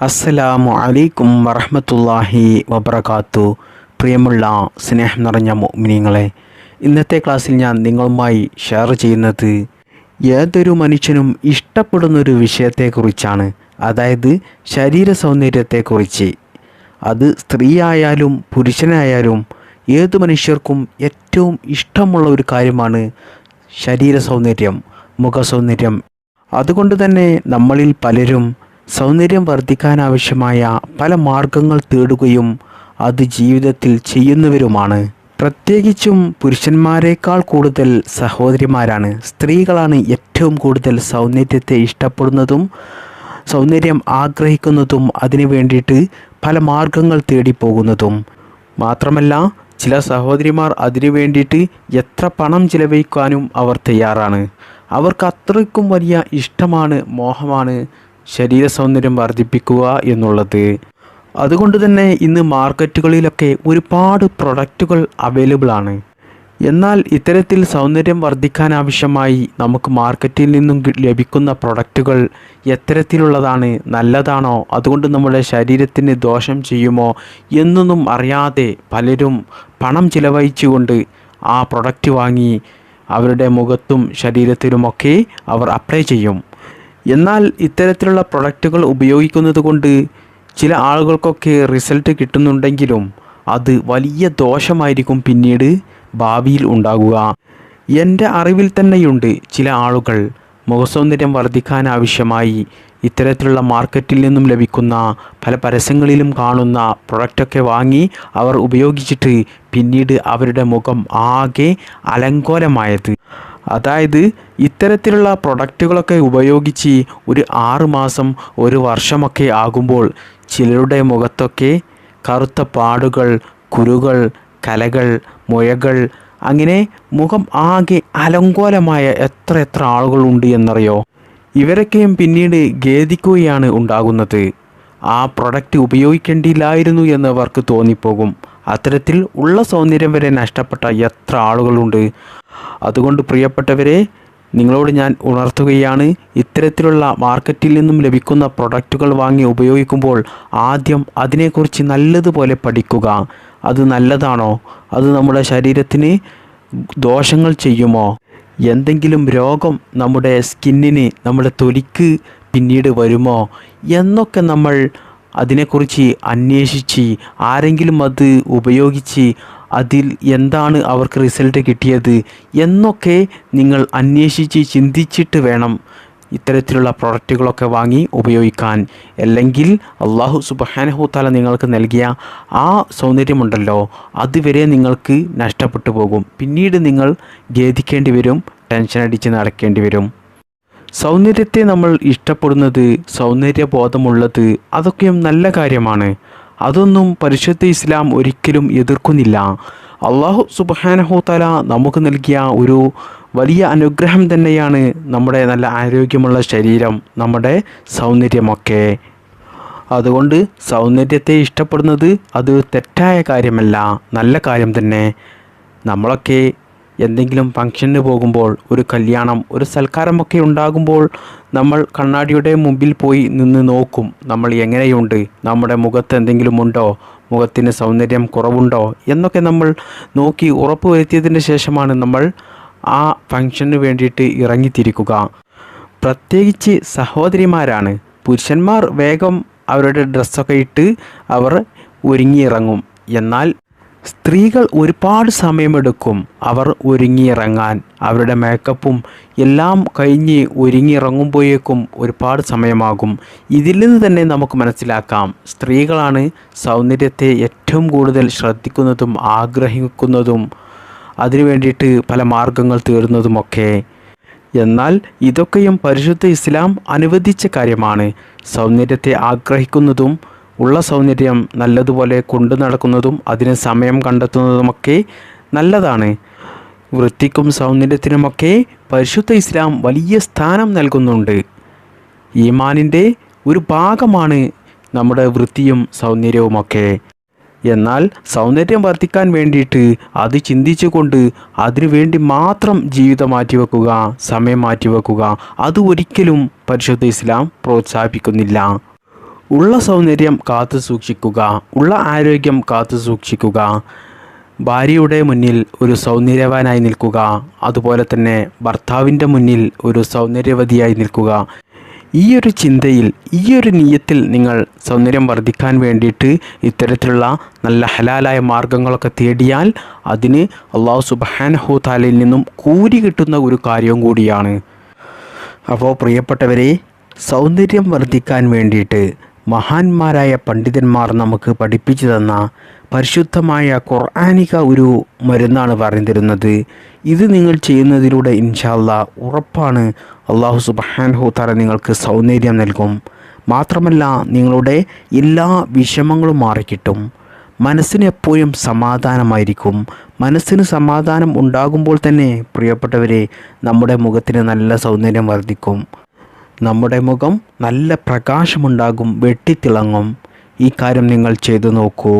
അസ്സലാമു അലൈക്കും വറഹമത്തല്ലാഹി വബർക്കാത്തു പ്രിയമുള്ള സ്നേഹം നിറഞ്ഞ മോമിനിങ്ങളെ ഇന്നത്തെ ക്ലാസ്സിൽ ഞാൻ നിങ്ങളുമായി ഷെയർ ചെയ്യുന്നത് ഏതൊരു മനുഷ്യനും ഇഷ്ടപ്പെടുന്നൊരു വിഷയത്തെക്കുറിച്ചാണ്. അതായത് ശരീര സൗന്ദര്യത്തെക്കുറിച്ച്. അത് സ്ത്രീയായാലും പുരുഷനായാലും ഏത് മനുഷ്യർക്കും ഏറ്റവും ഇഷ്ടമുള്ള ഒരു കാര്യമാണ് ശരീര സൗന്ദര്യം മുഖ സൗന്ദര്യം അതുകൊണ്ട് തന്നെ നമ്മളിൽ പലരും സൗന്ദര്യം വർദ്ധിക്കാനാവശ്യമായ പല മാർഗങ്ങൾ തേടുകയും അത് ജീവിതത്തിൽ ചെയ്യുന്നവരുമാണ്. പ്രത്യേകിച്ചും പുരുഷന്മാരെക്കാൾ കൂടുതൽ സഹോദരിമാരാണ്. സ്ത്രീകളാണ് ഏറ്റവും കൂടുതൽ സൗന്ദര്യത്തെ ഇഷ്ടപ്പെടുന്നതും സൗന്ദര്യം ആഗ്രഹിക്കുന്നതും അതിനു വേണ്ടിയിട്ട് പല മാർഗങ്ങൾ തേടി പോകുന്നതും മാത്രമല്ല ചില സഹോദരിമാർ അതിനു വേണ്ടിയിട്ട് എത്ര പണം ചിലവഴിക്കാനും അവർ തയ്യാറാണ്. അവർക്ക് അത്രയ്ക്കും വലിയ ഇഷ്ടമാണ് മോഹമാണ് ശരീര സൗന്ദര്യം വർദ്ധിപ്പിക്കുക എന്നുള്ളത്. അതുകൊണ്ട് തന്നെ ഇന്ന് മാർക്കറ്റുകളിലൊക്കെ ഒരുപാട് പ്രൊഡക്റ്റുകൾ അവൈലബിൾ ആണ്. എന്നാൽ ഇത്തരത്തിൽ സൗന്ദര്യം വർദ്ധിക്കാൻ ആവശ്യമായി നമുക്ക് മാർക്കറ്റിൽ നിന്നും ലഭിക്കുന്ന പ്രൊഡക്റ്റുകൾ എത്തരത്തിലുള്ളതാണ് നല്ലതാണോ അതുകൊണ്ട് നമ്മുടെ ശരീരത്തിന് ദോഷം ചെയ്യുമോ എന്നൊന്നും അറിയാതെ പലരും പണം ചിലവഴിച്ചുകൊണ്ട് ആ പ്രൊഡക്റ്റ് വാങ്ങി അവരുടെ മുഖത്തും ശരീരത്തിലുമൊക്കെ അവർ അപ്ലൈ ചെയ്യും. എന്നാൽ ഇത്തരത്തിലുള്ള പ്രൊഡക്റ്റുകൾ ഉപയോഗിക്കുന്നത് കൊണ്ട് ചില ആളുകൾക്കൊക്കെ റിസൾട്ട് കിട്ടുന്നുണ്ടെങ്കിലും അത് വലിയ ദോഷമായിരിക്കും പിന്നീട് ഭാവിയിൽ ഉണ്ടാകുക. എന്റെ അറിവിൽ തന്നെയുണ്ട് ചില ആളുകൾ മുഖസൗന്ദര്യം വർദ്ധിക്കാൻ ആവശ്യമായി ഇത്തരത്തിലുള്ള മാർക്കറ്റിൽ നിന്നും ലഭിക്കുന്ന പല പരസ്യങ്ങളിലും കാണുന്ന പ്രൊഡക്റ്റൊക്കെ വാങ്ങി അവർ ഉപയോഗിച്ചിട്ട് പിന്നീട് അവരുടെ മുഖം ആകെ അലങ്കോലമായത്. അതായത് ഇത്തരത്തിലുള്ള പ്രൊഡക്റ്റുകളൊക്കെ ഉപയോഗിച്ച് ഒരു ആറുമാസം ഒരു വർഷമൊക്കെ ആകുമ്പോൾ ചിലരുടെ മുഖത്തൊക്കെ കറുത്ത പാടുകൾ കുരുകൾ കലകൾ മുഴകൾ അങ്ങനെ മുഖം ആകെ അലങ്കോലമായ എത്ര എത്ര ആളുകളുണ്ട് എന്നറിയോ? ഇവരൊക്കെയും പിന്നീട് ഖേദിക്കുകയാണ് ഉണ്ടാകുന്നത്. ആ പ്രൊഡക്റ്റ് ഉപയോഗിക്കേണ്ടിയില്ലായിരുന്നു എന്നവർക്ക് തോന്നിപ്പോകും. അത്തരത്തിൽ ഉള്ള സൗന്ദര്യം വരെ നഷ്ടപ്പെട്ട എത്ര ആളുകളുണ്ട്. അതുകൊണ്ട് പ്രിയപ്പെട്ടവരെ നിങ്ങളോട് ഞാൻ ഉണർത്തുകയാണ്. ഇത്തരത്തിലുള്ള മാർക്കറ്റിൽ നിന്നും ലഭിക്കുന്ന പ്രൊഡക്റ്റുകൾ വാങ്ങി ഉപയോഗിക്കുമ്പോൾ ആദ്യം അതിനെക്കുറിച്ച് നല്ലതുപോലെ പഠിക്കുക. അത് നല്ലതാണോ? അത് നമ്മുടെ ശരീരത്തിന് ദോഷങ്ങൾ ചെയ്യുമോ? എന്തെങ്കിലും രോഗം നമ്മുടെ സ്കിന്നിന് നമ്മുടെ തൊലിക്ക് പിന്നീട് വരുമോ? എന്നൊക്കെ നമ്മൾ അതിനെക്കുറിച്ച് അന്വേഷിച്ച് ആരെങ്കിലും അത് ഉപയോഗിച്ച് അതിൽ എന്താണ് അവർക്ക് റിസൾട്ട് കിട്ടിയത് എന്നൊക്കെ നിങ്ങൾ അന്വേഷിച്ച് ചിന്തിച്ചിട്ട് വേണം ഇത്തരത്തിലുള്ള പ്രൊഡക്റ്റുകളൊക്കെ വാങ്ങി ഉപയോഗിക്കാൻ. അല്ലെങ്കിൽ അള്ളാഹു സുബഹാനഹു താല നിങ്ങൾക്ക് നൽകിയ ആ സൗന്ദര്യമുണ്ടല്ലോ അതുവരെ നിങ്ങൾക്ക് നഷ്ടപ്പെട്ടു പോകും. പിന്നീട് നിങ്ങൾ ഖേദിക്കേണ്ടി വരും ടെൻഷൻ അടിച്ച് നടക്കേണ്ടി വരും. സൗന്ദര്യത്തെ നമ്മൾ ഇഷ്ടപ്പെടുന്നത് സൗന്ദര്യബോധമുള്ളത് അതൊക്കെയും നല്ല കാര്യമാണ്. അതൊന്നും പരിശുദ്ധ ഇസ്ലാം ഒരിക്കലും എതിർക്കുന്നില്ല. അള്ളാഹു സുബാനഹുത്തല നമുക്ക് നൽകിയ ഒരു വലിയ അനുഗ്രഹം തന്നെയാണ് നമ്മുടെ നല്ല ആരോഗ്യമുള്ള ശരീരം നമ്മുടെ സൗന്ദര്യമൊക്കെ. അതുകൊണ്ട് സൗന്ദര്യത്തെ ഇഷ്ടപ്പെടുന്നത് അത് തെറ്റായ കാര്യമല്ല നല്ല കാര്യം തന്നെ. നമ്മളൊക്കെ എന്തെങ്കിലും ഫംഗ്ഷന് പോകുമ്പോൾ ഒരു കല്യാണം ഒരു സൽക്കാരമൊക്കെ ഉണ്ടാകുമ്പോൾ നമ്മൾ കണ്ണാടിയുടെ മുമ്പിൽ പോയി നിന്ന് നോക്കും നമ്മൾ എങ്ങനെയുണ്ട് നമ്മുടെ മുഖത്ത് എന്തെങ്കിലും ഉണ്ടോ മുഖത്തിന് സൗന്ദര്യം കുറവുണ്ടോ എന്നൊക്കെ നമ്മൾ നോക്കി ഉറപ്പ് വരുത്തിയതിന് ശേഷമാണ് നമ്മൾ ആ ഫംഗ്ഷന് വേണ്ടിയിട്ട് ഇറങ്ങിത്തിരിക്കുക. പ്രത്യേകിച്ച് സഹോദരിമാരാണ്. പുരുഷന്മാർ വേഗം അവരുടെ ഡ്രസ്സൊക്കെ ഇട്ട് അവർ ഒരുങ്ങിയിറങ്ങും. എന്നാൽ സ്ത്രീകൾ ഒരുപാട് സമയമെടുക്കും അവർ ഒരുങ്ങിയിറങ്ങാൻ. അവരുടെ മേക്കപ്പും എല്ലാം കഴിഞ്ഞ് ഒരുങ്ങിയിറങ്ങുമ്പോഴേക്കും ഒരുപാട് സമയമാകും. ഇതിൽ നിന്ന് തന്നെ നമുക്ക് മനസ്സിലാക്കാം. സ്ത്രീകളാണ് സൗന്ദര്യത്തെ ഏറ്റവും കൂടുതൽ ശ്രദ്ധിക്കുന്നതും ആഗ്രഹിക്കുന്നതും അതിനു വേണ്ടിയിട്ട് പല മാർഗങ്ങൾ തീർന്നതുമൊക്കെ എന്നാൽ ഇതൊക്കെയും പരിശുദ്ധ ഇസ്ലാം അനുവദിച്ച കാര്യമാണ്. സൗന്ദര്യത്തെ ആഗ്രഹിക്കുന്നതും ഉള്ള സൗന്ദര്യം നല്ലതുപോലെ കൊണ്ടു നടക്കുന്നതും അതിന് സമയം കണ്ടെത്തുന്നതുമൊക്കെ നല്ലതാണ്. വൃത്തിക്കും സൗന്ദര്യത്തിനുമൊക്കെ പരിശുദ്ധ ഇസ്ലാം വലിയ സ്ഥാനം നൽകുന്നുണ്ട്. ഈമാനിന്റെ ഒരു ഭാഗമാണ് നമ്മുടെ വൃത്തിയും സൗന്ദര്യവുമൊക്കെ. എന്നാൽ സൗന്ദര്യം വർദ്ധിക്കാൻ വേണ്ടിയിട്ട് അത് ചിന്തിച്ചുകൊണ്ട് അതിനു വേണ്ടി മാത്രം ജീവിതം മാറ്റിവെക്കുക സമയം മാറ്റിവെക്കുക അത് ഒരിക്കലും പരിശുദ്ധ ഇസ്ലാം പ്രോത്സാഹിപ്പിക്കുന്നില്ല. ഉള്ള സൗന്ദര്യം കാത്തു സൂക്ഷിക്കുക ഉള്ള ആരോഗ്യം കാത്തു സൂക്ഷിക്കുക. ഭാര്യയുടെ മുന്നിൽ ഒരു സൗന്ദര്യവാനായി നിൽക്കുക അതുപോലെ തന്നെ ഭർത്താവിന്റെ മുന്നിൽ ഒരു സൗന്ദര്യവതിയായി നിൽക്കുക. ഈ ഒരു ചിന്തയിൽ ഈ ഒരു നീയത്തിൽ നിങ്ങൾ സൗന്ദര്യം വർദ്ധിക്കാൻ വേണ്ടിയിട്ട് ഇത്തരത്തിലുള്ള നല്ല ഹലാലായ മാർഗങ്ങളൊക്കെ തേടിയാൽ അതിന് അള്ളാഹു സുബാനഹു താലയിൽ നിന്നും കൂരി കിട്ടുന്ന ഒരു കാര്യവും കൂടിയാണ്. അപ്പോൾ പ്രിയപ്പെട്ടവരെ സൗന്ദര്യം വർദ്ധിക്കാൻ വേണ്ടിയിട്ട് മഹാന്മാരായ പണ്ഡിതന്മാർ നമുക്ക് പഠിപ്പിച്ചു തന്ന പരിശുദ്ധമായ ഖുർആാനിക ഒരു മരുന്നാണ് പറഞ്ഞു തരുന്നത് ഇത് നിങ്ങൾ ചെയ്യുന്നതിലൂടെ ഇൻഷാല്ല ഉറപ്പാണ് അള്ളാഹു സുബാൻഹു തല നിങ്ങൾക്ക് സൗന്ദര്യം നൽകും. മാത്രമല്ല നിങ്ങളുടെ എല്ലാ വിഷമങ്ങളും മാറിക്കിട്ടും. മനസ്സിന് എപ്പോഴും സമാധാനമായിരിക്കും. മനസ്സിന് സമാധാനം ഉണ്ടാകുമ്പോൾ തന്നെ പ്രിയപ്പെട്ടവരെ നമ്മുടെ മുഖത്തിന് നല്ല സൗന്ദര്യം വർദ്ധിക്കും. നമ്മുടെ മുഖം നല്ല പ്രകാശമുണ്ടാകും വെട്ടിത്തിളങ്ങും. ഈ കാര്യം നിങ്ങൾ ചെയ്തു നോക്കൂ.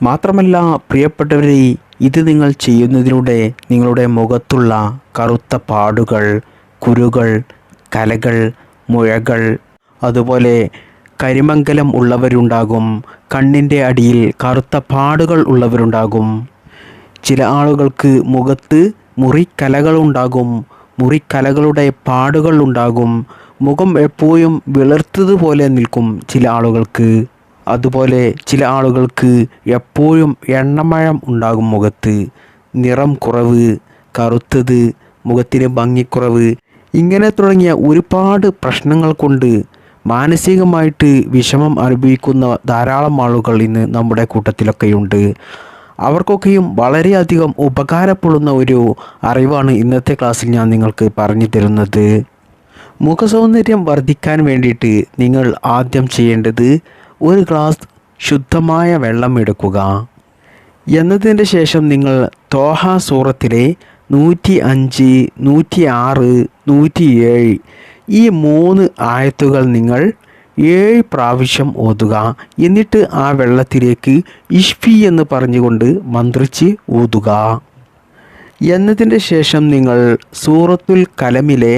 മാത്രമല്ല പ്രിയപ്പെട്ടവരെ ഇത് നിങ്ങൾ ചെയ്യുന്നതിലൂടെ നിങ്ങളുടെ മുഖത്തുള്ള കറുത്ത പാടുകൾ കുരുകൾ കലകൾ മുഴകൾ അതുപോലെ കരിമംഗലം ഉള്ളവരുണ്ടാകും കണ്ണിന്റെ അടിയിൽ കറുത്ത പാടുകൾ ഉള്ളവരുണ്ടാകും. ചില ആളുകൾക്ക് മുഖത്ത് മുറിക്കലകളുണ്ടാകും മുറിക്കലകളുടെ പാടുകൾ ഉണ്ടാകും മുഖം എപ്പോഴും വിളർത്തതുപോലെ നിൽക്കും ചില ആളുകൾക്ക്. അതുപോലെ ചില ആളുകൾക്ക് എപ്പോഴും എണ്ണമഴം ഉണ്ടാകും മുഖത്ത്. നിറം കുറവ് കറുത്തത് മുഖത്തിന് ഭംഗിക്കുറവ് ഇങ്ങനെ തുടങ്ങിയ ഒരുപാട് പ്രശ്നങ്ങൾ കൊണ്ട് മാനസികമായിട്ട് വിഷമം അനുഭവിക്കുന്ന ധാരാളം ആളുകൾ ഇന്ന് നമ്മുടെ കൂട്ടത്തിലൊക്കെയുണ്ട്. അവർക്കൊക്കെയും വളരെയധികം ഉപകാരപ്പെടുന്ന ഒരു അറിവാണ് ഇന്നത്തെ ക്ലാസ്സിൽ ഞാൻ നിങ്ങൾക്ക് പറഞ്ഞു തരുന്നത്. മുഖസൗന്ദര്യം വർദ്ധിക്കാൻ വേണ്ടിയിട്ട് നിങ്ങൾ ആദ്യം ചെയ്യേണ്ടത് ഒരു ഗ്ലാസ് ശുദ്ധമായ വെള്ളം എടുക്കുക. എന്നതിന്റെ ശേഷം നിങ്ങൾ തോഹ സൂറത്തിലെ നൂറ്റി അഞ്ച് നൂറ്റി ആറ് നൂറ്റി ഏഴ് ഈ മൂന്ന് ആയത്തുകൾ നിങ്ങൾ ഏഴ് പ്രാവശ്യം ഓതുക. എന്നിട്ട് ആ വെള്ളത്തിലേക്ക് ഇഷ്ഫി എന്ന് പറഞ്ഞുകൊണ്ട് മന്ത്രിച്ച് ഊതുക എന്നതിന്റെ ശേഷം നിങ്ങൾ സൂറത്തുൽ കലമിലെ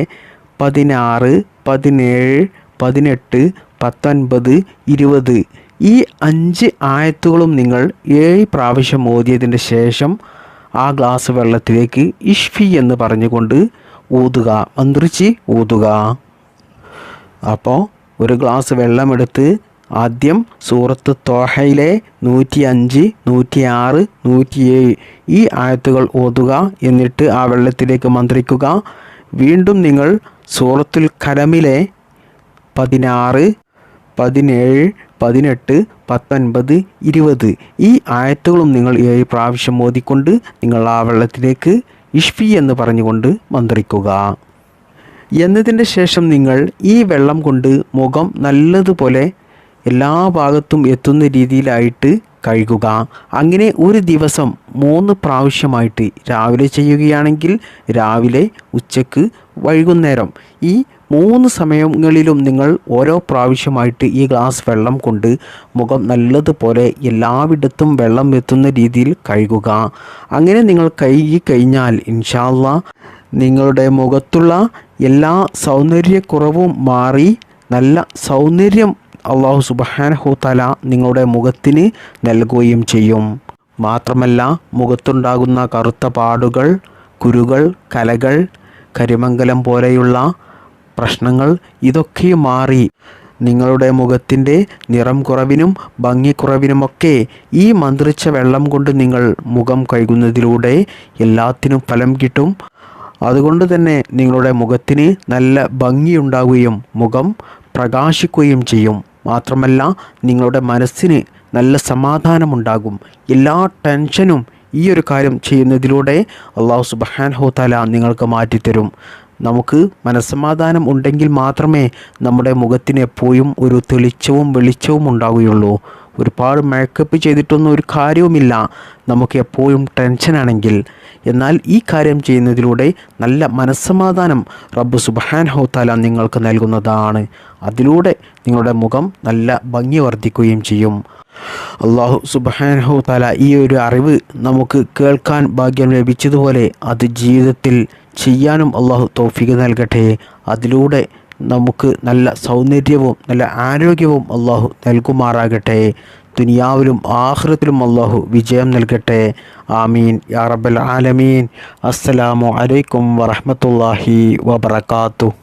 പതിനാറ് പതിനേഴ് പതിനെട്ട് പത്തൊൻപത് ഇരുപത് ഈ അഞ്ച് ആയത്തുകളും നിങ്ങൾ ഏഴ് പ്രാവശ്യം ഓതിയതിന്റെ ശേഷം ആ ഗ്ലാസ് വെള്ളത്തിലേക്ക് ഇഷ്ഫി എന്ന് പറഞ്ഞുകൊണ്ട് ഊതുക മന്ത്രിച്ച് ഊതുക അപ്പോൾ ഒരു ഗ്ലാസ് വെള്ളമെടുത്ത് ആദ്യം സൂറത്ത് തോഹയിലെ നൂറ്റി അഞ്ച് നൂറ്റി ആറ് നൂറ്റിയേഴ് ഈ ആയത്തുകൾ ഓതുക എന്നിട്ട് ആ വെള്ളത്തിലേക്ക് മന്ത്രിക്കുക. വീണ്ടും നിങ്ങൾ സൂറത്തുൽ കലമിലെ പതിനാറ് പതിനേഴ് പതിനെട്ട് പത്തൊൻപത് ഇരുപത് ഈ ആയത്തുകളും നിങ്ങൾ ഏഴ് പ്രാവശ്യം ഓതിക്കൊണ്ട് നിങ്ങൾ ആ വെള്ളത്തിലേക്ക് ഇഷ്ഫി എന്ന് പറഞ്ഞുകൊണ്ട് മന്ത്രിക്കുക. എന്നതിന്റെ ശേഷം നിങ്ങൾ ഈ വെള്ളം കൊണ്ട് മുഖം നല്ലതുപോലെ എല്ലാ ഭാഗത്തും എത്തുന്ന രീതിയിലായിട്ട് കഴുകുക. അങ്ങനെ ഒരു ദിവസം മൂന്ന് പ്രാവശ്യമായിട്ട് രാവിലെ ചെയ്യുകയാണെങ്കിൽ രാവിലെ ഉച്ചയ്ക്ക് വൈകുന്നേരം. ഈ മൂന്ന് സമയങ്ങളിലും നിങ്ങൾ ഓരോ പ്രാവശ്യമായിട്ട് ഈ ഗ്ലാസ് വെള്ളം കൊണ്ട് മുഖം നല്ലതുപോലെ എല്ലാവിടത്തും വെള്ളം എത്തുന്ന രീതിയിൽ കഴുകുക. അങ്ങനെ നിങ്ങൾ കഴുകി കഴിഞ്ഞാൽ ഇൻഷാല്ല നിങ്ങളുടെ മുഖത്തുള്ള എല്ലാ സൗന്ദര്യക്കുറവും മാറി നല്ല സൗന്ദര്യം അള്ളാഹു സുബാനഹുത്തല നിങ്ങളുടെ മുഖത്തിന് നൽകുകയും ചെയ്യും. മാത്രമല്ല മുഖത്തുണ്ടാകുന്ന കറുത്ത പാടുകൾ കുരുകൾ കലകൾ കരിമംഗലം പോലെയുള്ള പ്രശ്നങ്ങൾ ഇതൊക്കെ മാറി നിങ്ങളുടെ മുഖത്തിന്റെ നിറം കുറവിനും ഭംഗിക്കുറവിനുമൊക്കെ ഈ മന്ത്രിച്ച വെള്ളം കൊണ്ട് നിങ്ങൾ മുഖം കഴുകുന്നതിലൂടെ എല്ലാത്തിനും ഫലം കിട്ടും. അതുകൊണ്ട് തന്നെ നിങ്ങളുടെ മുഖത്തിന് നല്ല ഭംഗിയുണ്ടാവുകയും മുഖം പ്രകാശിക്കുകയും ചെയ്യും. മാത്രമല്ല നിങ്ങളുടെ മനസ്സിന് നല്ല സമാധാനമുണ്ടാകും. എല്ലാ ടെൻഷനും ഈ ഒരു കാര്യം ചെയ്യുന്നതിലൂടെ അള്ളാഹു സുബഹാൻ ഹോത്താല നിങ്ങൾക്ക് മാറ്റിത്തരും. നമുക്ക് മനസ്സമാധാനം ഉണ്ടെങ്കിൽ മാത്രമേ നമ്മുടെ മുഖത്തിന് എപ്പോഴും ഒരു തെളിച്ചവും വെളിച്ചവും ഉണ്ടാവുകയുള്ളൂ. ഒരുപാട് മേക്കപ്പ് ചെയ്തിട്ടൊന്നും ഒരു കാര്യവുമില്ല. നമുക്ക് എപ്പോഴും ടെൻഷനാണെങ്കിൽ എന്നാൽ ഈ കാര്യം ചെയ്യുന്നതിലൂടെ നല്ല മനസ്സമാധാനം റബ്ബ് സുബാൻ ഹോത്താല നിങ്ങൾക്ക് നൽകുന്നതാണ്. അതിലൂടെ നിങ്ങളുടെ മുഖം നല്ല ഭംഗി വർദ്ധിക്കുകയും ചെയ്യും. അള്ളാഹു സുബാനഹു താല ഈ ഒരു അറിവ് നമുക്ക് കേൾക്കാൻ ഭാഗ്യം ലഭിച്ചതുപോലെ അത് ജീവിതത്തിൽ ചെയ്യാനും അള്ളാഹു തോഫിക്ക് നൽകട്ടെ. അതിലൂടെ നമുക്ക് നല്ല സൗന്ദര്യവും നല്ല ആരോഗ്യവും അള്ളാഹു നൽകുമാറാകട്ടെ. ദുനിയാവിലും ആഹ്റത്തിലും അള്ളാഹു വിജയം നൽകട്ടെ. ആമീൻ. യാ റബ്ബൽ ആലമീൻ. അസ്സലാമു അലൈക്കും വറഹമത്തല്ലാഹി വബറകാതുഹു.